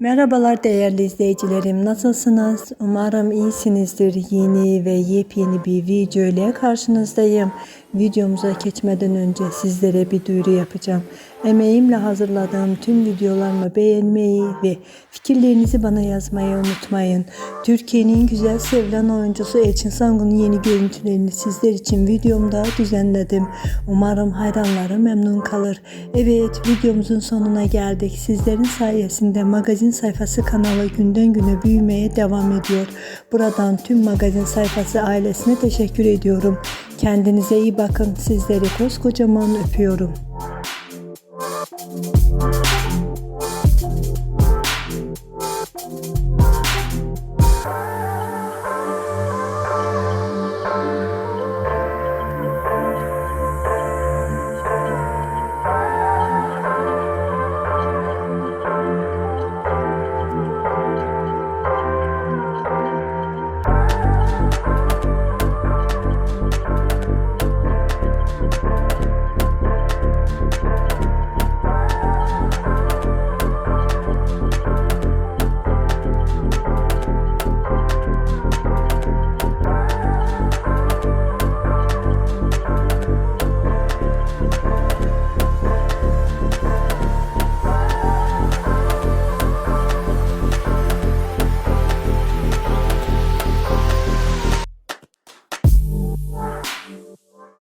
Merhabalar değerli izleyicilerim. Nasılsınız? Umarım iyisinizdir. Yeni ve yepyeni bir video ile karşınızdayım. Videomuza geçmeden önce sizlere bir duyuru yapacağım. Emeğimle hazırladığım tüm videolarımı beğenmeyi ve fikirlerinizi bana yazmayı unutmayın. Türkiye'nin güzel sevilen oyuncusu Elçin Sangun'un yeni görüntülerini sizler için videomda düzenledim. Umarım hayranları memnun kalır. Evet videomuzun sonuna geldik. Sizlerin sayesinde magazin sayfası kanalı günden güne büyümeye devam ediyor. Buradan tüm magazin sayfası ailesine teşekkür ediyorum. Kendinize iyi bakın. Sizleri koskocaman öpüyorum. Bye.